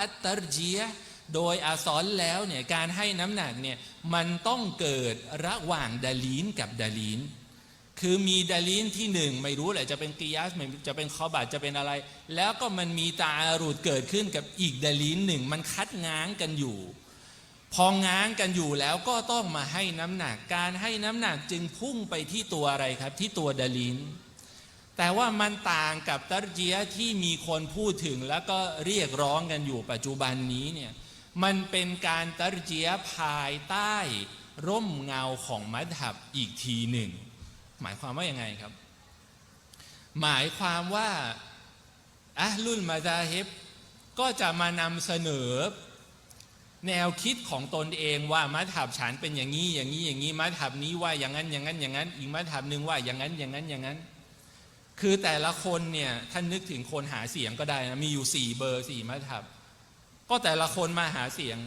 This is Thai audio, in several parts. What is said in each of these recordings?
อัตตรจียโดยอาซอนแล้วเนี่ยการให้น้ำหนักเนี่ยมันต้องเกิดระหว่างดาลีนกับดาลีน คือมีดาลีนที่หนึ่งไม่รู้แหละจะเป็นกิยาสมจะเป็นคอบัตจะเป็นอะไร แล้วก็มันมีตาอารูดเกิดขึ้นกับอีกดาลีนหนึ่งมันคัดง้างกันอยู่ พอง้างกันอยู่แล้วก็ต้องมาให้น้ำหนัก การให้น้ำหนักจึงพุ่งไปที่ตัวอะไรครับที่ตัวดาลีน แต่ว่ามันต่างกับตัรเจียที่มีคนพูดถึงแล้วก็เรียกร้องกันอยู่ปัจจุบันนี้เนี่ยมันเป็นการตัรเจียภายใต้ร่มเงาของมัธยับอีกทีหนึ่ง หมายความว่ายังไงครับ หมายความว่าอะห์ลุนมาซาฮิบก็จะมานำเสนอแนวคิดของตนเองว่ามัธยับฉันเป็นอย่างนี้อย่างนี้อย่างนี้มัธยับนี้ว่าอย่างนั้นอย่างนั้นอย่างนั้น อีกมัธยับหนึ่งว่าอย่างนั้นอย่างนั้นอย่างนั้น คือแต่ละคนเนี่ยท่านนึกถึงคนหาเสียงก็ได้นะมีอยู่สี่เบอร์สี่มัธยับ ก็แต่ละคนมาหาเสียง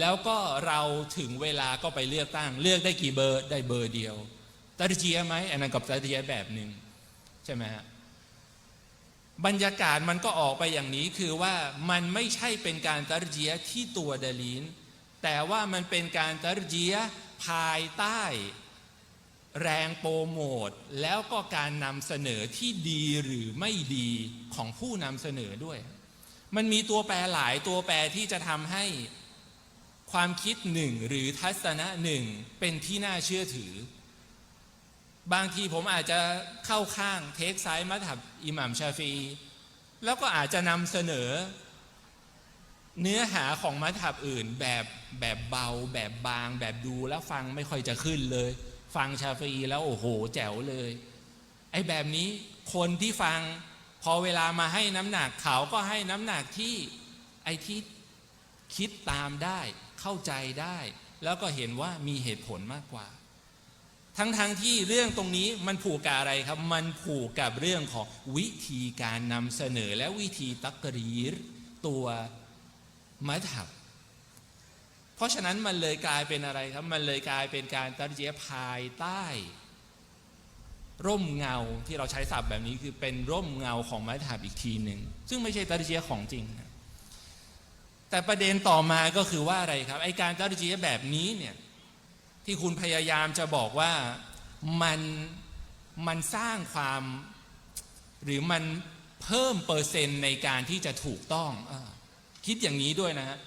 แล้วก็เราถึงเวลาก็ไปเลือกตั้ง เลือกได้กี่เบอร์ได้เบอร์เดียวตัดเจียไหมอันนั้นกับตัดเจียแบบหนึ่งใช่ไหมฮะบรรยากาศมันก็ออกไปอย่างนี้คือว่ามันไม่ใช่เป็นการตัดเจียที่ตัวเดลีนแต่ว่ามันเป็นการตัดเจียภายใต้ แรงโปรโมทแล้วก็การนำเสนอที่ดีหรือไม่ดีของผู้นำเสนอด้วย มันมีตัวแปรหลายตัวแปรที่จะทำให้ความคิดหนึ่งหรือทัศนะหนึ่งเป็นที่น่าเชื่อถือ บางทีผมอาจจะเข้าข้างเทคไซด์มัถับอิหมัมชาฟี แล้วก็อาจจะนำเสนอ เนื้อหาของมัถับอื่นแบบแบบเบาแบบบาง แบบดูแล้วฟังไม่ค่อยจะขึ้นเลย ฟังชาฟีแล้วโอ้โห แจ๋วเลย ไอ้แบบนี้คนที่ฟังพอเวลามาให้น้ำหนักเขาก็ให้น้ำหนักที่ไอ้ที่คิดตามได้ เข้าใจได้ แล้วก็เห็นว่ามีเหตุผลมากกว่า ทั้งๆทที่เรื่องตรงนี้มันผูกกับอะไรครับ มันผูกกับเรื่องของวิธีการนำเสนอและวิธีตักรีรตัวมัธยับ ราะฉะนั้นมันเลยกลายเป็นอะไรครับ มันเลยกลายเป็นการตัดเจียภายใต้ ร่มเงาที่เราใช้ศัพท์แบบนี้คือเป็นร่มเงาของมัธยับอีกทีหนึ่งซึ่งไม่ใช่ตัดเจียของจริงนะแต่ประเด็นต่อมาก็คือว่าอะไรครับไอการตัดเจียแบบนี้เนี่ยที่คุณพยายามจะบอกว่ามันมันสร้างความ หรือมันเพิ่มเปอร์เซ็นต์ในการที่จะถูกต้องอคิดอย่างนี้ด้วยนะฮะ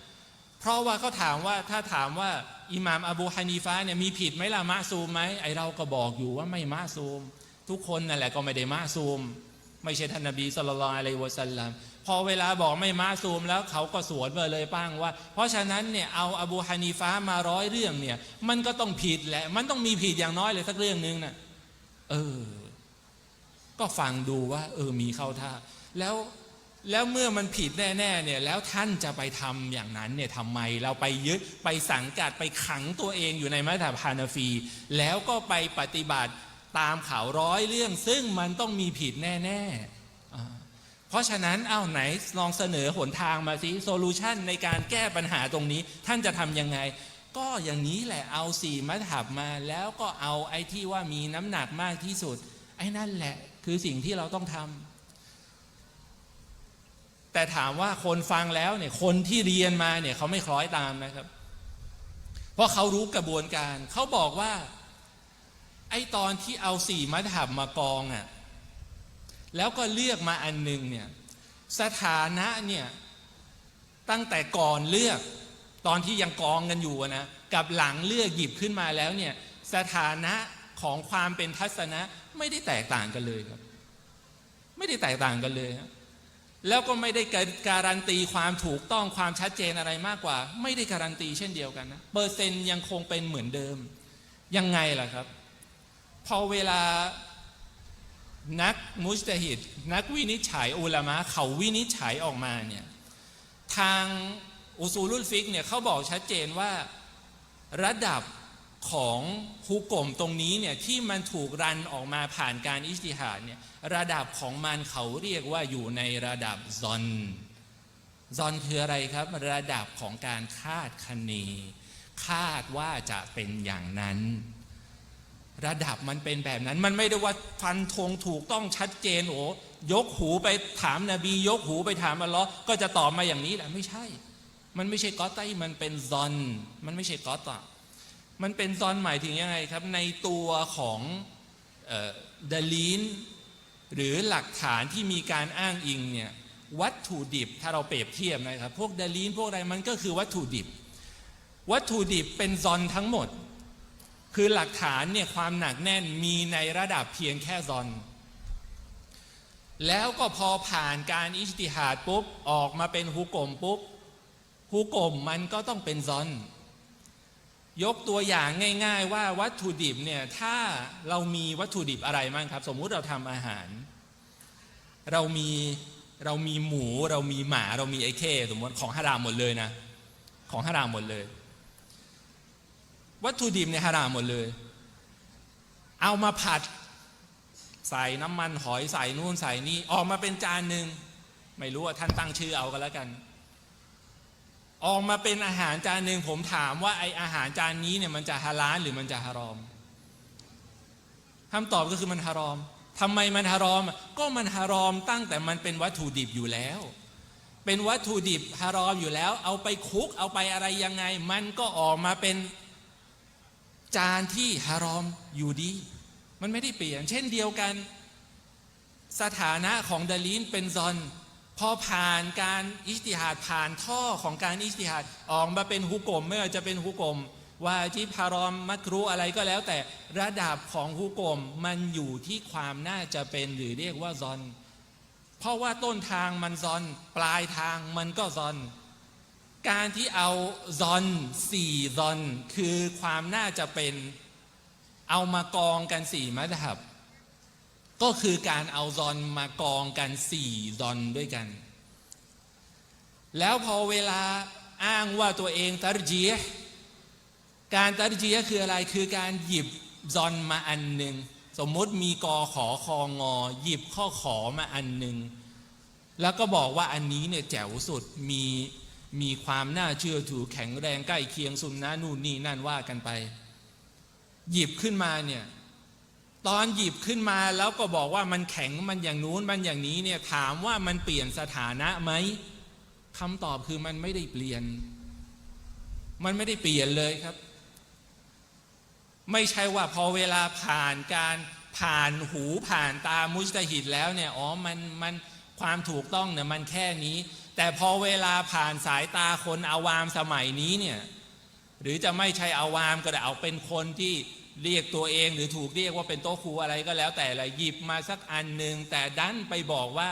เพราะว่าเขาถามว่าถ้าถามว่าอิหม่ามอบูฮานีฟาเนี่ยมีผิดไหมล่ะมะซูมไหมไอเราก็บอกอยู่ว่าไม่มะซูม ทุกคนนั่นแหละก็ไม่ได้มะซูม ไม่ใช่ท่านนบีสุลต่านอะลัยวะสัลลัมพอเวลาบอกไม่มะซูมแล้วเขาก็สวนมาเลยป้างว่า เพราะฉะนั้นเนี่ยเอาอบูฮานีฟามาร้อยเรื่องเนี่ยมันก็ต้องผิดแหละ มันต้องมีผิดอย่างน้อยเลยสักเรื่องหนึ่งน่ะเออ ก็ฟังดูว่า เออมีเข้าท่าแล้ว แล้วเมื่อมันผิดแน่ๆเนี่ยแล้วท่านจะไปทำอย่างนั้นเนี่ยทำไมเราไปยึดไปสังกัดไปขังตัวเองอยู่ในมัธยบฮานาฟี แล้วก็ไปปฏิบัติตามข่าวร้อยเรื่อง ซึ่งมันต้องมีผิดแน่ๆ เพราะฉะนั้นเอาไหนลองเสนอหนทางมาสิโซลูชันในการแก้ปัญหาตรงนี้ ท่านจะทำยังไง ก็อย่างนี้แหละเอาสี่มัธบมาแล้วก็เอาไอ้ที่ว่ามีน้ำหนักมากที่สุด ไอ้นั่นแหละคือสิ่งที่เราต้องทำ แต่ถามว่าคนฟังแล้วเนี่ยคนที่เรียนมาเนี่ยเขาไม่คล้อยตามนะครับ เพราะเขารู้กระบวนการเขาบอกว่า ไอ้ตอนที่เอาสี่มัธบมากองอะ่ะแล้วก็เลือกมาอันหนึงเนี่ยสถานะเนี่ยตั้งแต่ก่อนเลือกตอนที่ยังกองกันอยู่นะกับหลังเลือกหยิบขึ้นมาแล้วเนี่ยสถานะของความเป็นทัศนะไม่ได้แตกต่างกันเลยครับ ไม่ได้แตกต่างกันเลยครับ แล้วก็ไม่ได้การันตีความถูกต้องความชัดเจนอะไรมากกว่า ไม่ได้การันตีเช่นเดียวกันนะเปอร์เซ็นต์ยังคงเป็นเหมือนเดิม ยังไงล่ะครับ พอเวลานักมุสตะฮิดนักวินิจฉัยอุลามะเขาวินิจฉัยออกมาเนี่ยทางอุซูลุลฟิกเนี่ยเขาบอกชัดเจนว่าระดับ ของฮุกกลมตรงนี้เนี่ยที่มันถูกรันออกมาผ่านการอิสติฮาดเนี่ยระดับของมันเขาเรียกว่าอยู่ในระดับซอนซอนคืออะไรครับ ระดับของการคาดคะเนคาดว่าจะเป็นอย่างนั้น ระดับมันเป็นแบบนั้น มันไม่ได้ว่าฟันธงถูกต้องชัดเจนโอ้ยกหูไปถามนบี ยกหูไปถามอัลลอฮ์ก็จะตอบมาอย่างนี้แหละไม่ใช่ มันไม่ใช่กอตไตมันเป็นซอน มันไม่ใช่กอตะ มันเป็นซอนหมายถึงยังไงครับ ในตัวของเดาลีนหรือหลักฐานที่มีการอ้างอิงเนี่ยวัตถุดิบถ้าเราเปรียบเทียบนะครับ พวกดาลีนพวกอะไรมันก็คือวัตถุดิบ วัตถุดิบเป็นซอนทั้งหมด คือหลักฐานเนี่ยความหนักแน่นมีในระดับเพียงแค่ซอน แล้วก็พอผ่านการอิจติฮาดปุ๊บ ออกมาเป็นฮุกกลมปุ๊บฮุกกลมมันก็ต้องเป็นซอน ยกตัวอย่างง่าย ๆ ว่าวัตถุดิบเนี่ยถ้าเรามีวัตถุดิบอะไรบ้างครับ สมมุติเราทำอาหาร เรามีเรามีหมู เรามีหมาเรามีไอ้เข้สมมติของฮารามหมดเลยนะ ของฮารามหมดเลย วัตถุดิบเนี่ยฮารามหมดเลย เอามาผัด ใส่น้ำมันหอยใส่นู่นใส่นี่ออกมาเป็นจานหนึ่งไม่รู้ว่าท่านตั้งชื่อเอากันแล้วกัน ออกมาเป็นอาหารจานหนึ่งผมถามว่าไออาหารจานนี้เนี่ยมันจะฮาลาลหรือมันจะฮารอมคำตอบก็คือมันฮารอมทำไมมันฮารอม ก็มันฮารอมตั้งแต่มันเป็นวัตถุดิบอยู่แล้ว เป็นวัตถุดิบฮารอมอยู่แล้ว เอาไปคุกเอาไปอะไรยังไง มันก็ออกมาเป็นจานที่ฮารอมอยู่ดี มันไม่ได้เปลี่ยน เช่นเดียวกัน สถานะของดาลีนเป็นซอน พอผ่านการอิจติฮาดผ่านท่อของการอิจติฮาดออกมาเป็นฮุกกลมไม่ว่าจะเป็นฮุกกลมว่าที่พารอมมักรุอะไรก็แล้ว แต่ระดับของฮุกกลมมันอยู่ที่ความน่าจะเป็นหรือเรียกว่าซอน เพราะว่าต้นทางมันซอน ปลายทางมันก็ซอน การที่เอาซอนสี่ซอน คือความน่าจะเป็น เอามากองกันสี่มัธยับ ก็คือการเอาซอนมากองกันสี่ซอนด้วยกัน แล้วพอเวลาอ้างว่าตัวเองตัรจีการตัรจีคืออะไรคือการหยิบซอนมาอันหนึ่งสมมติมีกอขอคองอ หยิบข้อขอมาอันหนึ่งแล้วก็บอกว่าอันนี้เนี่ยแจ๋วสุดมีมีความน่าเชื่อถือแข็งแรงใกล้เคียงสุนนะนู่นนี่นั่นว่ากันไป หยิบขึ้นมาเนี่ย ตอนหยิบขึ้นมาแล้วก็บอกว่ามันแข็งมันอย่างนู้นมันอย่างนี้เนี่ยถามว่ามันเปลี่ยนสถานะไหมคำตอบคือมันไม่ได้เปลี่ยน มันไม่ได้เปลี่ยนเลยครับ ไม่ใช่ว่าพอเวลาผ่านการผ่านหูผ่านตามุจตหิดแล้วเนี่ยอ๋อมันมันความถูกต้องเนี่ยมันแค่นี้ แต่พอเวลาผ่านสายตาคนอาวามสมัยนี้เนี่ยหรือจะไม่ใช่อาวามก็ได้เอาเป็นคนที่ เรียกตัวเองหรือถูกเรียกว่าเป็นโต๊ะครูอะไรก็แล้ว แต่ละหยิบมาสักอันหนึ่งแต่ดันไปบอกว่า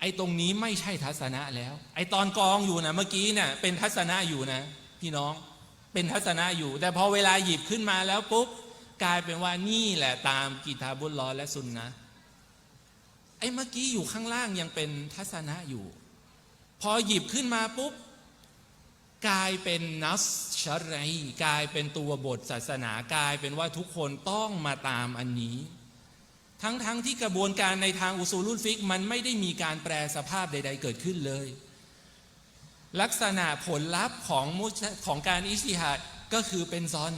ไอ้ตรงนี้ไม่ใช่ทัศนะแล้ว ไอ้ตอนกองอยู่นะเมื่อกี้เนี่ยเป็นทัศนะอยู่นะ พี่น้องเป็นทัศนะอยู่ แต่พอเวลาหยิบขึ้นมาแล้วปุ๊บกลายเป็นว่านี่แหละตามกีตาบุลลอและซุนนะไอ้เมื่อกี้อยู่ข้างล่างยังเป็นทัศนะอยู่ พอหยิบขึ้นมาปุ๊บ กลายเป็นนัสชะไรกลายเป็นตัวบทศาสนากลายเป็นว่าทุกคนต้องมาตามอันนี้ ทั้งๆทที่กระบวนการในทางอุซูลุลฟิกมันไม่ได้มีการแปลสภาพใด ๆ เกิดขึ้นเลย ลักษณะผลลัพธ์ของมุชของการอิสติฮัดก็คือเป็นซอน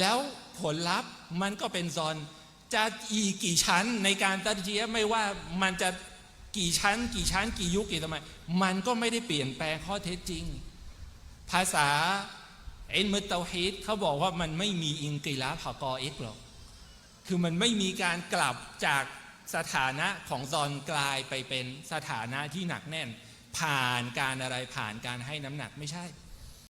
แล้วผลลัพธ์มันก็เป็นซอน จะอีกกี่ชั้นในการตัดเจียไม่ว่ามันจะกี่ชั้น กี่ชั้น กี่ยุคกี่สมัยมันก็ไม่ได้เปลี่ยนแปลงข้อเท็จจริง ภาษาเอ็นมุตเตฮิดเขาบอกว่ามันไม่มีอิงกิลาพากอเอ็กหรอก คือมันไม่มีการกลับจากสถานะของซอนกลายไปเป็นสถานะที่หนักแน่น ผ่านการอะไรผ่านการให้น้ำหนักไม่ใช่